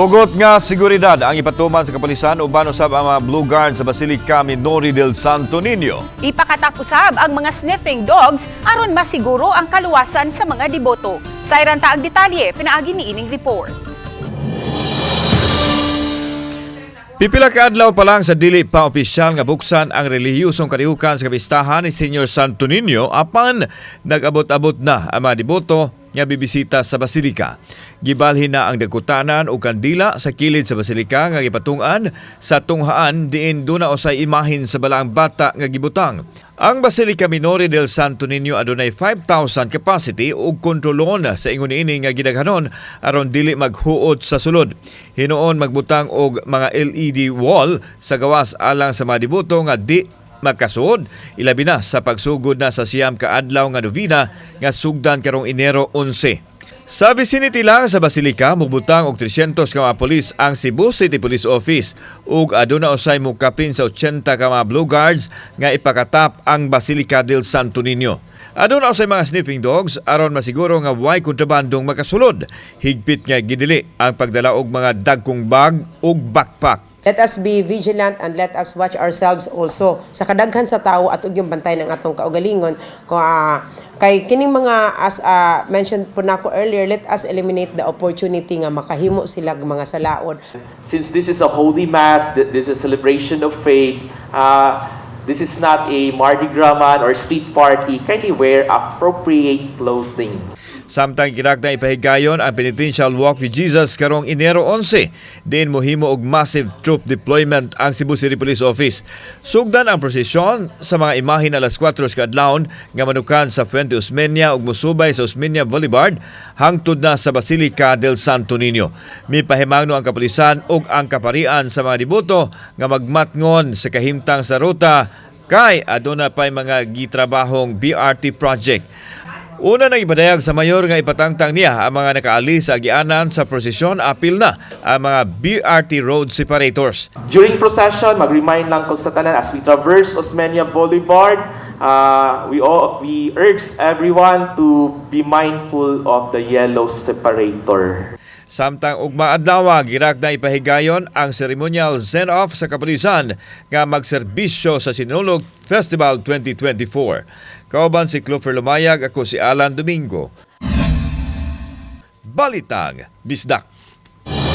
Hugot nga seguridad ang ipatuman sa kapulisan uban usab ang mga Blue Guard sa Basilica Minori del Santo Niño. Ipakatak usab ang mga sniffing dogs aron masiguro ang kaluwasan sa mga deboto. Sayran ta ang detalye pinaagi ni ining report. Pipila ka adlaw pa lang sa dili pa opisyal nga buksan ang relihiyosong kalihukan sa kapistahan ni Senyor Santo Niño apan nag-abot-abot na ang mga deboto nga bibisita sa basilika. Gibalhin na ang dagkutanan o kandila sa kilid sa basilika nga gipatungan sa tunghaan diin duna usay imahin sa balaang bata nga gibutang. Ang Basilica Minore del Santo Niño adunay 5,000 capacity ug kontrolon sa ingon ini nga gidaghanon aron dili maghuot sa sulod. Hinuon magbutang og mga LED wall sa gawas alang sa mga deboto nga di makasuod ilabi na sa pagsugod na sa siyam ka adlaw nga novena nga sugdan karong Enero 11. Sa vicinity lang sa Basilica, mugbutang og 300 ka mga polis ang Cebu City Police Office ug aduna usay mukapin sa 80 ka mga Blue Guards nga ipakatap ang Basilica del Santo Niño. Aduna usay mga sniffing dogs aron masiguro nga way kontrabandong makasulod. Higpit nga gidili ang pagdala og mga dagkong bag ug backpack. Let us be vigilant and let us watch ourselves also sa kadaghan sa tao at ug yung bantay ng atong kaugalingon ah, kay kining mga as ah, mentioned po nako earlier let us eliminate the opportunity nga makahimo sila mga salaod Since this is a holy mass, th- this is a celebration of faith, uh, this is not a Mardi Gras man or street party, kindly wear appropriate clothing. Samtang kinakna ipahigayon ang penitential walk with Jesus karong Enero 11, din mohimo og massive troop deployment ang Cebu City Police Office. Sugdan ang prosesyon sa mga imahin alas 4 sa adlawon nga manukan sa Fuente Osmeña ug musubay sa Osmeña Boulevard hangtod na sa Basilica del Santo Niño. Mipahimangno ang kapulisan ug ang kaparian sa mga deboto nga magmatngon sa kahimtang sa ruta kay aduna pay mga gitrabahong BRT project. Una nang ipadayag sa mayor nga ipatangtang niya ang mga nakaalis sa agianan sa prosesyon apil na ang mga BRT road separators. During procession, mag-remind lang ko sa tanan as we traverse Osmeña Boulevard, uh, we all, we urge everyone to be mindful of the yellow separator. Samtang ugma adlaw girak na ipahigayon ang ceremonial send-off sa kapulisan nga magserbisyo sa Sinulog Festival 2024. Kauban si Clover Lumayag, ako si Alan Domingo. Balitang Bisdak.